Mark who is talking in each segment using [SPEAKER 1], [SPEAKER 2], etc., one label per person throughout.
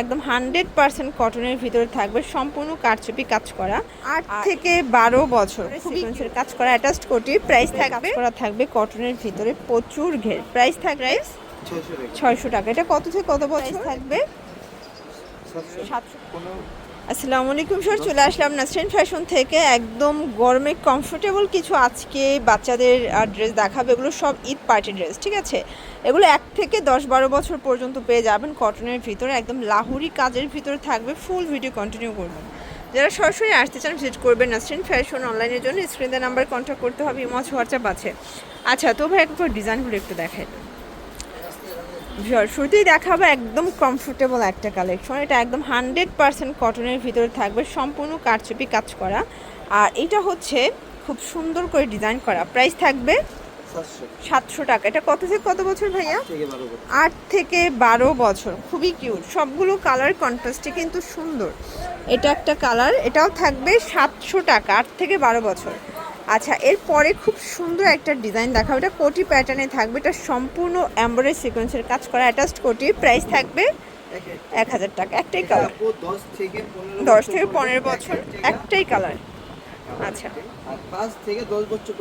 [SPEAKER 1] একদম hundred percent কটনের ভিতরে থাকবে সম্পূর্ণ কারচুপি কাজ করা। আট থেকে বারো বছর। সিকোয়েন্সের কাজ করা অ্যাটাচড কোটি প্রাইস থাকবে করা থাকবে কটনের ভিতরে প্রচুর ঘের। প্রাইস থাকবে
[SPEAKER 2] ছয়শো টাকা
[SPEAKER 1] ছয়শো টাকা। এটা কত থেকে কত বছর? থাকবে
[SPEAKER 2] সাতশো।
[SPEAKER 1] আসসালামু আলাইকুম, স্যার। চলে আসলাম নাসরিন ফ্যাশন থেকে। একদম গরমে কমফোর্টেবল কিছু আজকে বাচ্চাদের ড্রেস দেখাবে। এগুলো সব ঈদ পার্টি ড্রেস ঠিক আছে? এগুলো এক থেকে দশ বারো বছর পর্যন্ত পেয়ে যাবেন কটনের ভিতরে। একদম লাহুরি কাজের ভিতরে থাকবে। ফুল ভিডিও কন্টিনিউ করবেন। যারা সরাসরি আসতে চান ভিজিট করবেন নাসরিন ফ্যাশন অনলাইনের জন্য। স্ক্রিনে নাম্বার কন্ট্যাক্ট করতে হবে ইমজ হোয়াটসঅ্যাপ আছে। আচ্ছা তো ভাই, একবার ডিজাইনগুলো একটু দেখাই। শুরুতেই দেখাবো একদম কমফোর্টেবল একটা কালেকশন এটা একদম হান্ড্রেড পার্সেন্ট কটনের ভিতরে থাকবে সম্পূর্ণ কারচুপি কাজ করা। আর এটা হচ্ছে খুব সুন্দর করে ডিজাইন করা। প্রাইস থাকবে
[SPEAKER 2] সাতশো।
[SPEAKER 1] টাকা। এটা কত থেকে কত বছর ভাইয়া? আট থেকে বারো বছর। খুবই কিউট সবগুলো কালার কন্ট্রাস্টে কিন্তু সুন্দর। এটা একটা কালার এটাও থাকবে সাতশো টাকা আট থেকে বারো বছর। আচ্ছা এরপরে খুব সুন্দর একটা ডিজাইন দেখাবো। এটা কোটি প্যাটার্নে থাকবে। এটা সম্পূর্ণ এমব্রয়ডারি সিকোয়েন্সের কাজ করা। অ্যাটাচড কোটি প্রাইস থাকবে এক হাজার টাকা। একটাই কালার
[SPEAKER 2] দশ থেকে পনেরো বছর
[SPEAKER 1] থেকে পনেরো বছর। একটাই কালার আচ্ছা।
[SPEAKER 2] পাঁচ থেকে বছর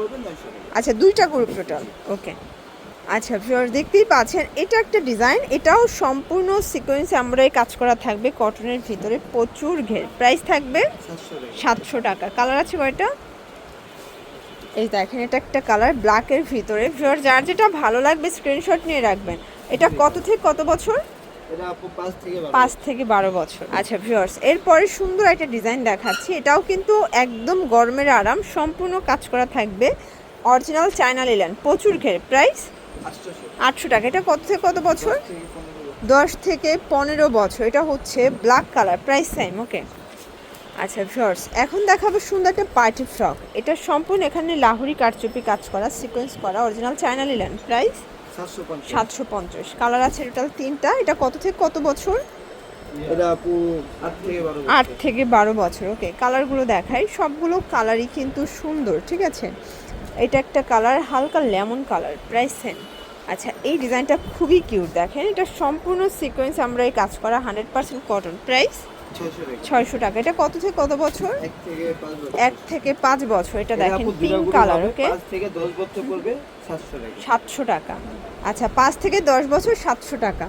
[SPEAKER 1] আচ্ছা দুইটা গ্রুপ টোটাল ওকে আচ্ছা ভিউয়ার দেখতেই পাচ্ছেন এটা একটা ডিজাইন এটাও সম্পূর্ণ সিকোয়েন্স এমব্রয়ডারি কাজ করা থাকবে। কটনের ভিতরে প্রচুর ঘের। প্রাইস থাকবে
[SPEAKER 2] সাতশো টাকা।
[SPEAKER 1] কালার আছে কয়টা? এই দেখেন এটা একটা কালার ব্ল্যাকের ভিতরে। ভিউয়ার যার যেটা ভালো লাগবে স্ক্রিনশট নিয়ে রাখবেন। এটা কত থেকে কত বছর?
[SPEAKER 2] পাঁচ থেকে বারো
[SPEAKER 1] বছর। আচ্ছা ভিউয়ার্স এরপরে সুন্দর একটা ডিজাইন দেখাচ্ছি। এটাও কিন্তু একদম গরমের আরাম সম্পূর্ণ কাজ করা থাকবে। অরিজিনাল চায়না লিলেন প্রচুর ঘের। প্রাইস আটশো টাকা। এটা কত থেকে কত বছর?
[SPEAKER 2] বছর।
[SPEAKER 1] দশ থেকে পনেরো বছর। এটা হচ্ছে black colour price same okay আচ্ছা ভিউয়ার্স এখন দেখাবো সুন্দর একটা পার্টি ফ্রক এটা সম্পূর্ণ এখানে লাহুরি কারচুপি কাজ করা সিকোয়েন্স করা অরিজিনাল চায়না লিলেন প্রাইস
[SPEAKER 2] সাতশো পঞ্চাশ।
[SPEAKER 1] কালার আছে টোটাল তিনটা। এটা কত থেকে কত বছর?
[SPEAKER 2] আট থেকে বারো বছর।
[SPEAKER 1] থেকে বারো বছর ওকে কালারগুলো দেখাই। সবগুলো কালারই কিন্তু সুন্দর ঠিক আছে? এটা একটা কালার হালকা লেমন কালার প্রাইস সেম আচ্ছা এই ডিজাইনটা খুবই কিউট দেখেন। এটা সম্পূর্ণ সিকোয়েন্স আমরা এই কাজ করা হান্ড্রেড পার্সেন্ট কটন প্রাইস
[SPEAKER 2] ছয়শো টাকা।
[SPEAKER 1] এটা কত থেকে কত বছর?
[SPEAKER 2] এক থেকে পাঁচ বছর।
[SPEAKER 1] এটা দেখেন পিঙ্ক কালার ওকে
[SPEAKER 2] সাতশো টাকা।
[SPEAKER 1] আচ্ছা পাঁচ থেকে দশ বছর সাতশো টাকা।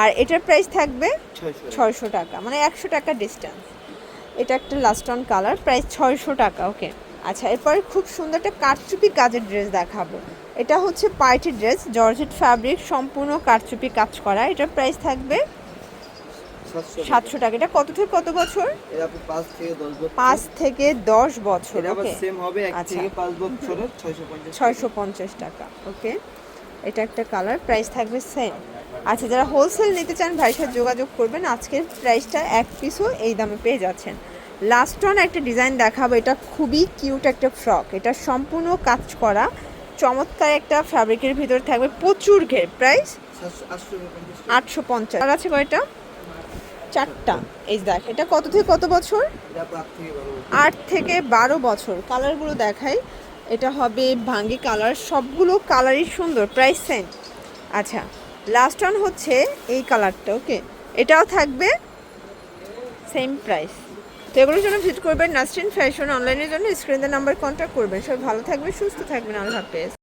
[SPEAKER 1] আর এটার প্রাইস থাকবে
[SPEAKER 2] ছয়শো টাকা।
[SPEAKER 1] ছয়শো টাকা। মানে একশো টাকা ডিস্টেন্স এটা একটা লাস্ট অন কালার প্রাইস ছয়শো টাকা ওকে আচ্ছা এরপরে খুব সুন্দর একটা কারচুপি কাজের ড্রেস দেখাবো। এটা হচ্ছে পার্টি ড্রেস জর্জেট ফ্যাব্রিক সম্পূর্ণ কারচুপি কাজ করা। এটার প্রাইস থাকবে
[SPEAKER 2] সাতশো টাকা।
[SPEAKER 1] এটা কত থেকে কত বছর?
[SPEAKER 2] পাঁচ থেকে দশ বছর।
[SPEAKER 1] ওকে। আচ্ছা।
[SPEAKER 2] ছয়শো পঞ্চাশ
[SPEAKER 1] টাকা। ওকে। এটা একটা কালার প্রাইস থাকবে সেম আচ্ছা যারা হোলসেল নিতে চান ভাইয়ের সাথে যোগাযোগ করবেন। আজকের প্রাইসটা এক পিসও এই দামে পেয়ে যাচ্ছেন। লাস্ট অন একটা ডিজাইন দেখাবো। এটা খুবই কিউট একটা ফ্রক এটা সম্পূর্ণ কাজ করা। চমৎকার একটা ফ্যাব্রিকের ভিতরে থাকবে প্রচুর ঘের। প্রাইস
[SPEAKER 2] আটশো পঞ্চাশ।
[SPEAKER 1] আর আছে কয়টা? চারটা। এই দেখ এটা কত থেকে কত
[SPEAKER 2] বছর?
[SPEAKER 1] আট থেকে বারো বছর। কালারগুলো দেখাই। এটা হবে ভাঙ্গি কালার সবগুলো কালারই সুন্দর। প্রাইস সেম আচ্ছা লাস্ট ওয়ান হচ্ছে এই কালারটা ওকে এটাও থাকবে সেম প্রাইস তো এগুলোর জন্য ভিজিট করবেন নাসরিন ফ্যাশন অনলাইনের জন্য। স্ক্রিনের নাম্বার কন্ট্যাক্ট করবেন। সবাই ভালো থাকবেন সুস্থ থাকবেন। আল্লাহ হাফেজ।